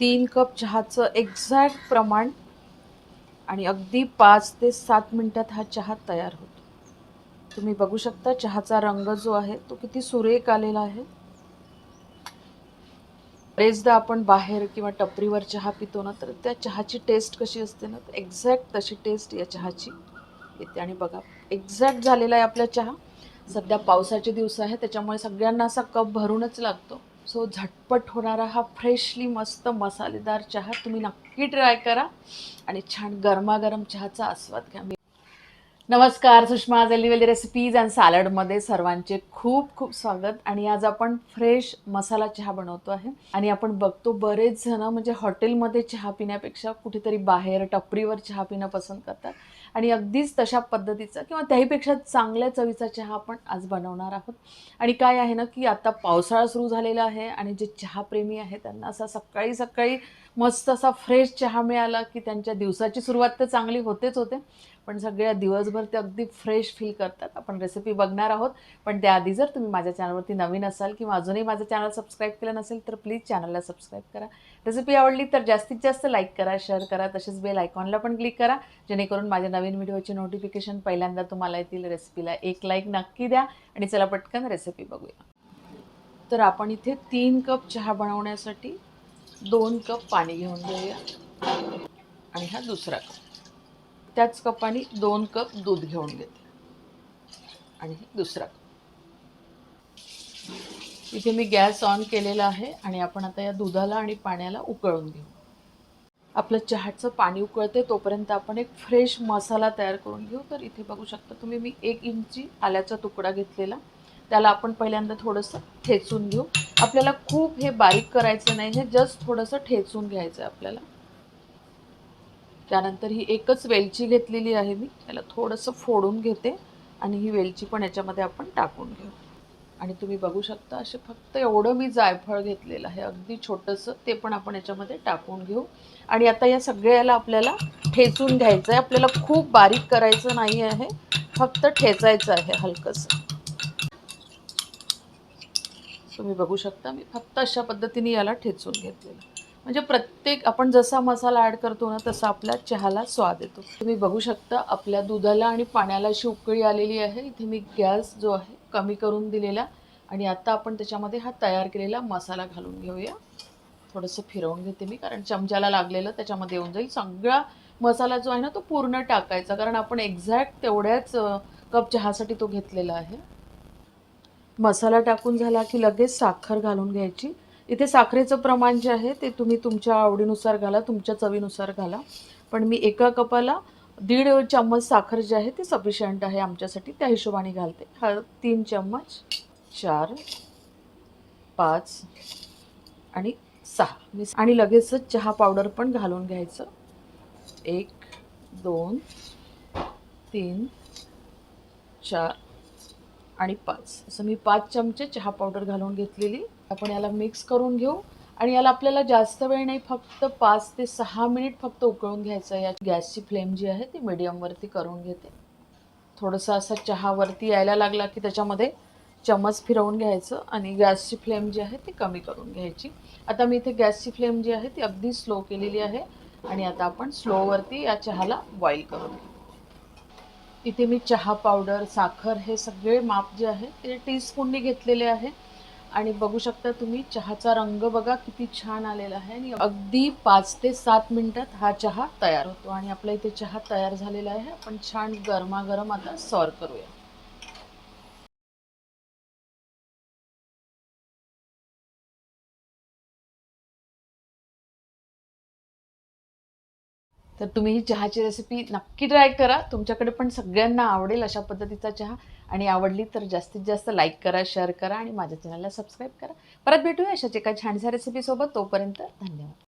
तीन कप चहाचं एक्झॅक्ट प्रमाण आणि अगदी पाच ते सात मिनटात हा चहा तयार होतो. तुम्ही बघू शकता चहाचा रंग जो आहे तो किती सुरेख आलेला आहे. बरेचदा आपण बाहेर किंवा टपरीवर चहा पितो ना तर त्या चहाची टेस्ट कशी असते ना तर एक्झॅक्ट तशी टेस्ट या चहाची येते. आणि बघा एक्झॅक्ट झालेला आहे आपला चहा. सध्या पावसाचे दिवस आहे त्याच्यामुळे सगळ्यांना असा कप भरूनच लागतो. सो झटपट होणारा हा फ्रेशली मस्त मसालेदार चहा तुम्ही नक्की ट्राय करा आणि छान गरमागरम चहाचा आस्वाद घ्या. मी नमस्कार सुषमा वेली रेसिपीज अँड सॅलडमध्ये सर्वांचे खूप खूप स्वागत. आणि आज आपण फ्रेश मसाला चहा बनवतो आहे. आणि आपण बघतो बरेच जण म्हणजे हॉटेलमध्ये चहा पिण्यापेक्षा कुठेतरी बाहेर टपरीवर चहा पिणं पसंत करतात. आणि अगदीच तशा पद्धतीचा किंवा त्याहीपेक्षा चांगल्या चवीचा चहा आपण आज बनवणार आहोत. आणि काय आहे ना की आता पावसाळा सुरू झालेला आहे आणि जे चहाप्रेमी आहे त्यांना असा सकाळी सकाळी मस्त असा फ्रेश चहा मिळाला की त्यांच्या दिवसाची सुरुवात तर चांगली होतेच होते. पण सगळ्या दिवसभर ते अगदी फ्रेश फील करतात. आपण रेसिपी बघणार आहोत. पण त्याआधी जर तुम्ही माझ्या चॅनलवरती नवीन असाल किंवा अजूनही माझं चॅनल सबस्क्राईब केलं नसेल तर प्लीज चॅनलला सबस्क्राईब करा. रेसिपी आवडली तर जास्तीत जास्त लाईक करा शेअर करा तसेच बेल आयकॉनला पण क्लिक करा. जेणेकरून माझ्या नवीन व्हिडिओची नोटिफिकेशन पहिल्यांदा तुम्हाला येतील. रेसिपीला एक लाईक नक्की द्या. आणि चला पटकन रेसिपी बघूया. तर आपण इथे तीन कप चहा बनवण्यासाठी दोन कप पाणी घेऊन घेऊया आणि हा दुसरा कप त्याच कपाने दोन कप दूध घेऊन घेते. आणि हे दुसरा कप. इथे मी गॅस ऑन केलेला आहे आणि आपण आता या दुधाला आणि पाण्याला उकळून घेऊ. आपलं चहाचं पाणी उकळते तोपर्यंत आपण एक फ्रेश मसाला तयार करून घेऊ. तर इथे बघू शकता तुम्ही मी एक इंची आल्याचा तुकडा घेतलेला. त्याला आपण पहिल्यांदा थोडंसं ठेचून घेऊ. आपल्याला खूप हे बारीक करायचं नाही हे जस्ट थोडंसं ठेचून घ्यायचं आहे आपल्याला. त्यानंतर ही एकच वेलची घेतलेली आहे मी. त्याला थोडंसं फोडून घेते आणि ही वेलची पण याच्यामध्ये आपण टाकून घेऊ. आणि तुम्ही बघू शकता असे फक्त एवढं मी जायफळ घेतलेलं आहे. अगदी छोटंसं ते पण आपण याच्यामध्ये टाकून घेऊ. आणि आता या सगळ्याला आपल्याला ठेचून घ्यायचं आहे आपल्याला खूप बारीक करायचं नाही आहे. फक्त ठेचायचं आहे हलकंसं. तुम्ही बघू शकता मी फक्त अशा पद्धतीने याला ठेचून घेतलेलं म्हणजे प्रत्येक आपण जसा मसाला ॲड करतो ना तसा आपल्या चहाला स्वाद येतो. तुम्ही बघू शकता आपल्या दुधाला आणि पाण्याला अशी उकळी आलेली आहे. इथे मी गॅस जो आहे कमी करून दिलेला आणि आता आपण त्याच्यामध्ये हा तयार केलेला मसाला घालून घेऊया. थोडंसं फिरवून घेते मी कारण चमच्याला लागलेलं त्याच्यामध्ये येऊन जाईल. सगळा मसाला जो आहे ना तो पूर्ण टाकायचा कारण आपण एक्झॅक्ट तेवढ्याच कप चहासाठी तो घेतलेला आहे. मसाला टाकून झाला की लगेच साखर घालून घ्यायची. इथे साखरेचं प्रमाण जे आहे ते तुम्ही तुमच्या आवडीनुसार घाला तुमच्या चवीनुसार घाला. पण मी एका कपाला दीड चम्मच साखर जे आहे ते सफिशियंट आहे आमच्यासाठी. त्या हिशोबाने घालते. हा तीन चम्मच चार पाच आणि सहा. मी आणि लगेचच चहा पावडर पण घालून घ्यायचं. एक दोन तीन चार आणि पाच. असं मी पाच चमचे चहा पावडर घालून घेतलेली. आपण याला मिक्स करून घेऊ. आणि याला आपल्याला जास्त वेळ नाही फक्त पाच ते सहा मिनिट फक्त उकळून घ्यायचं आहे. या गॅसची फ्लेम जी आहे ती मिडियमवरती करून घेते. थोडंसं असं चहावरती यायला लागला की त्याच्यामध्ये चमच फिरवून घ्यायचं आणि गॅसची फ्लेम जी आहे ती कमी करून घ्यायची. आता मी इथे गॅसची फ्लेम जी आहे ती अगदी स्लो केलेली आहे. आणि आता आपण स्लोवरती या चहाला बॉईल करून घेऊ. इथे मी चहा पावडर साखर हे सगळे माप जे आहे ते टीस्पूनने घेतलेले आहे. आणि बघू शकता तुम्ही चहाचा रंग बघा किती छान आलेला आहे. आणि अगदी पाच ते सात मिनटात हा चहा तयार होतो. आणि आपल्या इथे चहा तयार झालेला आहे. आपण छान गरमागरम आता सर्व करूया. तर तुम्ही ही चहाची रेसिपी नक्की ट्राय करा. तुमच्याकडे पण सगळ्यांना आवडेल अशा पद्धतीचा चहा. आणि आवडली तर जास्तीत जास्त लाईक करा शेअर करा आणि माझ्या चॅनलला सबस्क्राईब करा. परत भेटूया अशाच एका छानशा रेसिपीसोबत तोपर्यंत धन्यवाद.